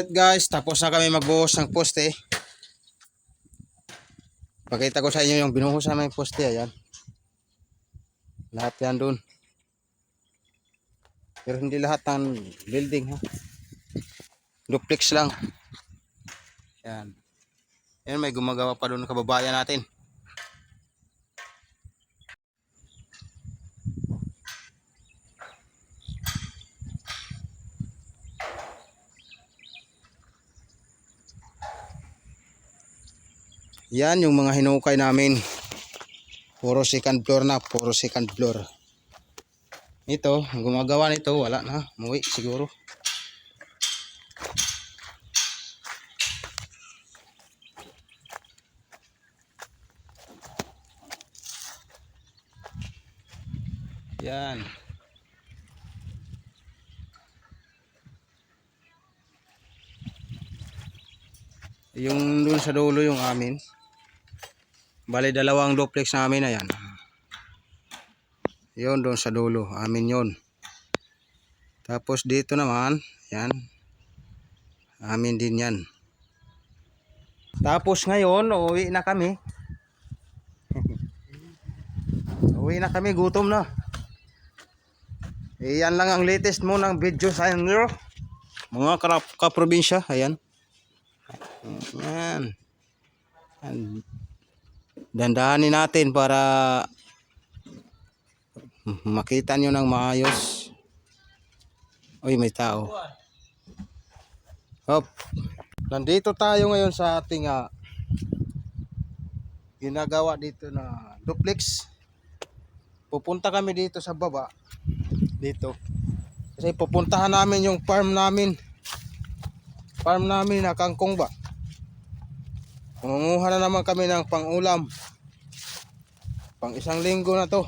Alright guys, tapos na kami magbuhos ng poste. Pakita ko sa inyo yung binuhos namin poste. Ayan. Lahat yan dun. Pero hindi lahat ng building ha. Duplex lang. Yan. Yan may gumagawa pa doon kababayan natin. Yan yung mga hinukay namin. Puro second floor na, puro second floor. Ito, gumagawa nito, wala na. Muwi siguro. Yan. Yung dun sa dulo yung amin. Bali dalawang duplex namin ayan. Yun doon sa dulo, amin yun. Tapos dito naman, yan. Amin din yan. Tapos ngayon, uuwi na kami. uuwi na kami, gutom na. Eh, yan lang ang latest mo ng video sa inyo. Mga kaprobinsya, ayan. Yan. Yan. Dandahanin natin para makita nyo ng maayos. Uy, may tao. Hop. Nandito tayo ngayon sa ating ah, ginagawa dito na duplex. Pupunta kami dito sa baba. Dito. Kasi pupuntahan namin yung farm namin. Farm namin na kangkong ba. Mangunguha na naman kami ng pangulam. Pang isang linggo na to.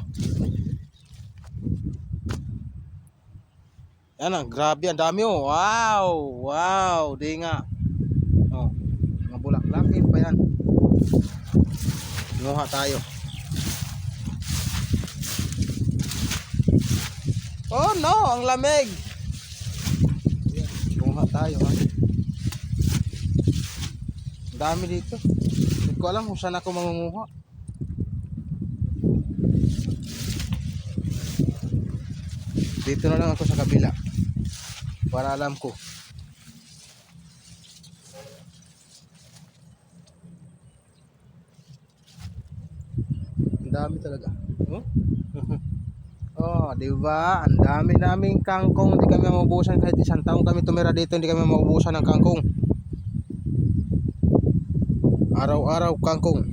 Yan ang grabe, ang dami oh. Wow! Wow! Di nga. Oh, mga bulaklakin pa yan. Nguha tayo. Oh no, ang lamig. Yan, Nguha tayo ha. Dami dito. Hindi ko alam kung saan ako mangunguha. Dito na lang ako sa kabila. Para alam ko. Ang dami talaga. Oh? oh, di ba? Ang dami naming kangkong. Hindi kami maubusan kahit isang taong kami tumira dito. Hindi kami maubusan ng kangkong. Araw-araw kangkong.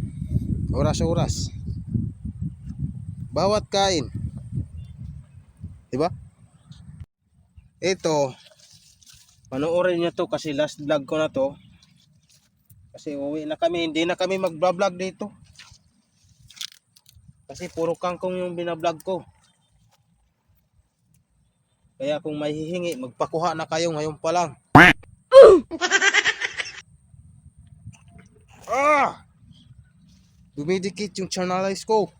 Oras-oras. Bawat kain. Di ba? Ito, panoorin niyo to kasi last vlog ko na to. Kasi uwi na kami, hindi na kami mag-vlog dito. Kasi puro kangkong yung binablog ko. Kaya kung may hihingi, magpakuha na kayo ngayon pa lang. Ah! Dumidikit yung channelize ko.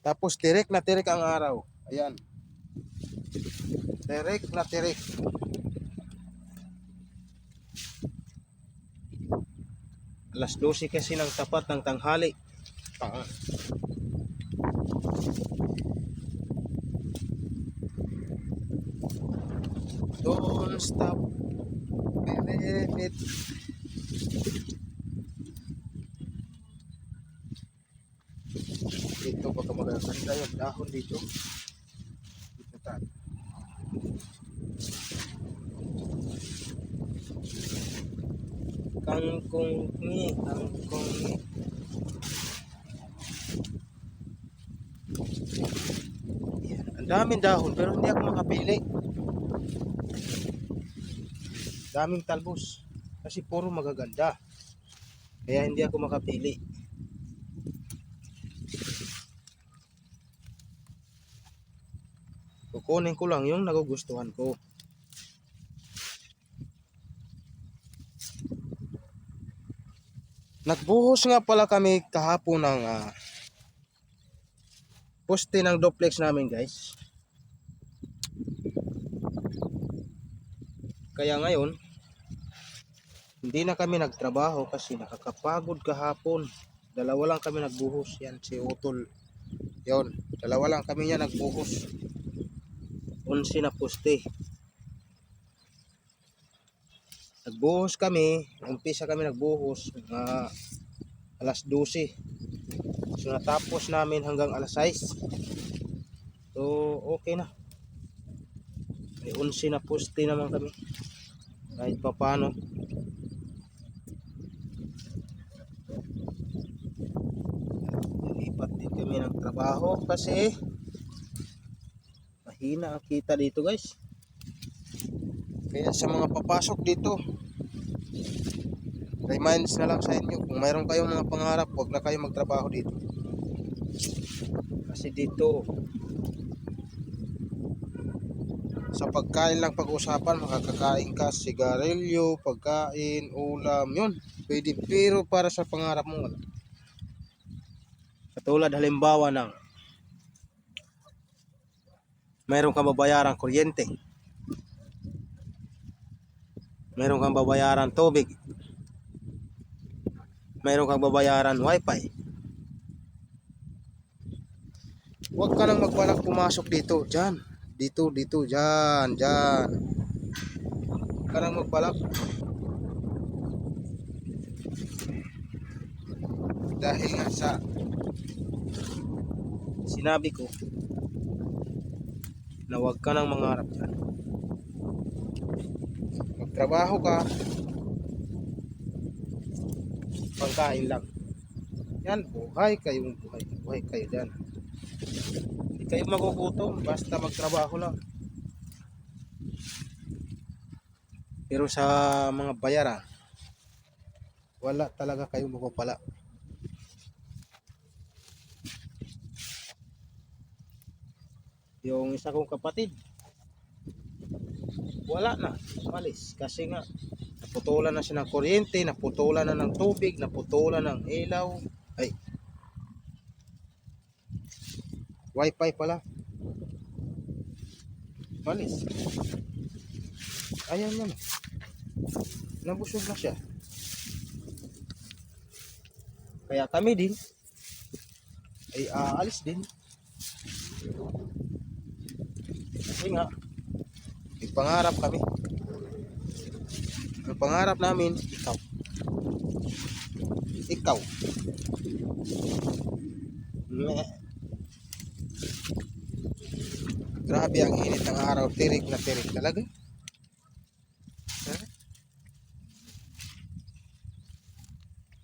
Tapos tirik na tirik ang araw. Ayan. Tirik na tirik. Alas 12 kasi ng tapat ng tanghali. Ah. Don't stop. It. Dito baka magaganda yung dahon dito. Dito tayo. Kangkong ni, kangkong ni. Yan. Ang daming dahon pero hindi ako makapili. Daming talbos. Kasi puro magaganda. Kaya hindi ako makapili. Kukunin ko lang yung nagugustuhan ko. Nagbuhos nga pala kami kahapon ng ah, poste ng duplex namin guys. Kaya ngayon, hindi na kami nagtrabaho kasi nakakapagod kahapon. Dalawa lang kami nagbuhos. Yan, si Utol. Yon, dalawa lang kami niya nagbuhos. Unsi na poste. Nagbuhos kami, umpisa kami nagbuhos mga alas 12. So natapos namin hanggang alas 6. So okay na. May 11 na poste naman kami. Kahit pa paano. Lipat din kami ng trabaho kasi mahina ang kita dito guys. Kaya sa mga papasok dito, reminds na lang sa inyo kung mayroon kayong mga pangarap, huwag na kayo magtrabaho dito. Kasi dito, sa pagkain lang pag-usapan, makakakain ka, sigarilyo, pagkain, ulam, yun. Pwede, pero para sa pangarap mo, wala. Katulad halimbawa ng mayroon kang babayarang kuryente. Mayroon kang babayaran tubig. Mayroon kang babayaran wifi. Huwag ka nang magbalak pumasok dito. Diyan. Dito, dito, diyan, diyan. Huwag ka nang magbalak. Dahil nga sa sinabi ko na huwag ka nang mangarap dyan. Magtrabaho ka, pagkain lang. Yan, buhay kayong buhay. Buhay kayo dyan. Hindi kayo magugutom, basta magtrabaho lang. Pero sa mga bayaran, wala talaga kayong mapapala. Yung isa kong kapatid, wala na, umalis. Kasi nga, naputulan na siya ng kuryente, naputulan na ng tubig, naputulan ng ilaw. Ay, wifi pala. Umalis. Ayan yan. Nabusog na siya. Kaya kami din, ay aalis din. Kasi nga, may pangarap kami. Ang pangarap namin, ikaw. Ikaw. Meh. Grabe ang init ng araw. Tirik na tirik talaga.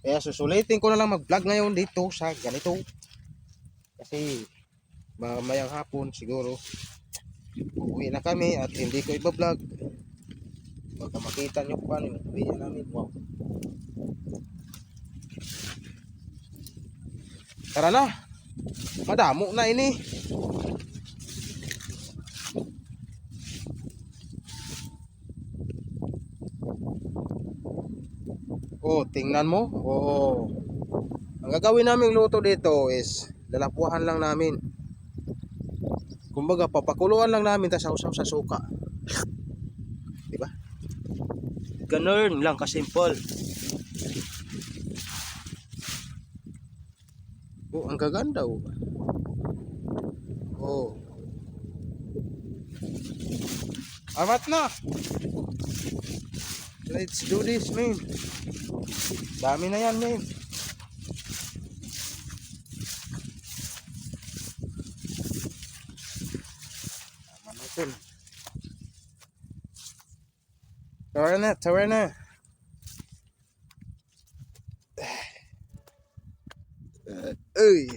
Kaya susulitin ko na lang mag-vlog ngayon dito sa ganito. Kasi mamayang hapon siguro uwi na kami at hindi ko iba-vlog. Baka makita nyo pa yung uwi namin. Wow. Tara na. Madamo na ini. Oh, tingnan mo. Oh. Ang gagawin naming luto dito is lalapuhan lang namin. Kumbaga, papakuluan lang namin tapos sausaw sa suka. Di ba? Ganun lang kasimple. Oh, ang gaganda oh. Oh. Amat na. Let's do this, man. Dami na yan, man. Tama na ito. Tawa na, tawa na. Uy.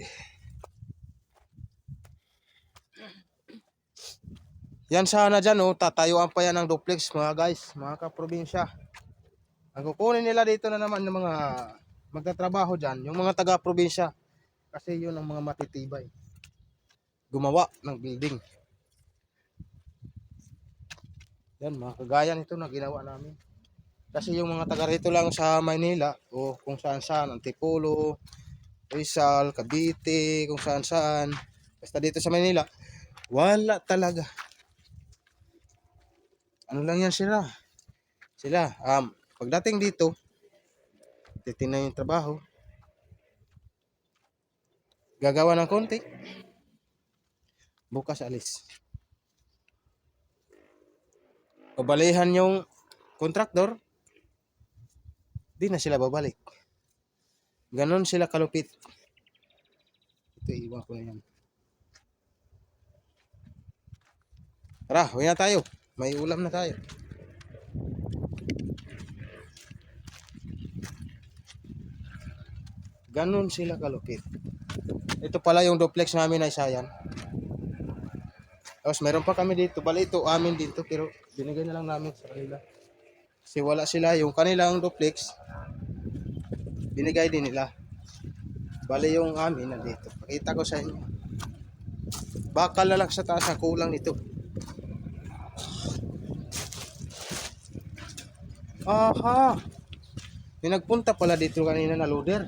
Yan sana dyan, oh. tatayuan pa yan ng duplex mga guys, mga kaprobinsya. Ang kukunin nila dito na naman ng mga magtatrabaho dyan, yung mga taga-probinsya. Kasi yun ang mga matitibay. Gumawa ng building. Yan, mga kagaya nito na ginawa namin. Kasi yung mga taga rito lang sa Maynila, o kung saan saan, Antipolo, Rizal, Cavite, kung saan saan, Basta dito sa Manila, wala talaga. Ano lang yan sila? Sila, um, pagdating dito, titingnan yung trabaho. Gagawa ng konti. Bukas alis. Pabalihan yung kontraktor, di na sila babalik. Ganon sila kalupit. Ito, iwan ko na yan. Tara, huwi na tayo. May ulam na tayo. Ganon sila kalupit. Ito pala yung duplex namin ay sayan. Tapos meron pa kami dito. Bali ito amin dito pero binigay na lang namin sa kanila. Kasi wala sila yung kanilang duplex. Binigay din nila. Bali yung amin nandito. Pakita ko sa inyo. Bakal na lang sa taas ang kulang nito. Aha! May nagpunta pala dito kanina na loader.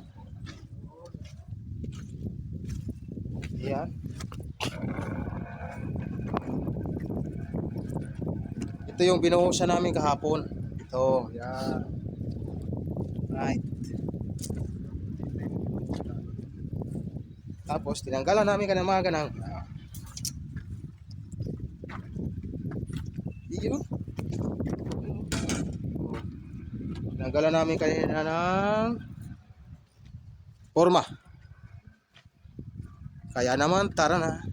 Yan. Ito yung binuhusan namin kahapon. Ito, yan. Right. Tapos, tinanggalan namin ka ng mga ganang. Iyo. Tinanggalan namin kanina ng forma. Kaya naman, tara na.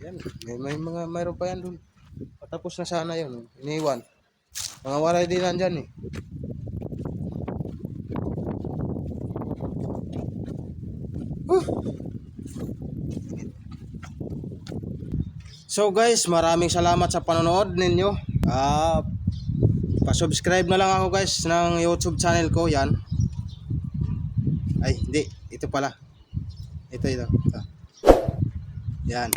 Yan, may, may mga mayroon pa yan dun. Patapos na sana yun. Iniwan. Mga waray din nandyan eh. So guys, maraming salamat sa panonood ninyo. Ah, pa-subscribe na lang ako guys ng YouTube channel ko 'yan. Ay, hindi. Ito pala. Ito, ito. ito. Yan.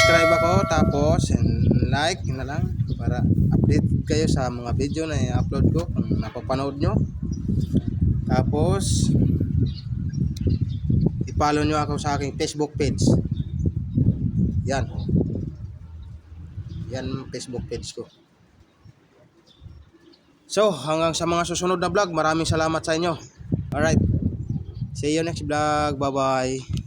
Subscribe ako tapos and like na lang para update kayo sa mga video na i-upload ko kung napapanood nyo. Tapos i-follow nyo ako sa aking Facebook page. Yan. Yan Facebook page ko. So, hanggang sa mga susunod na vlog, maraming salamat sa inyo. Alright. See you next vlog. Bye-bye.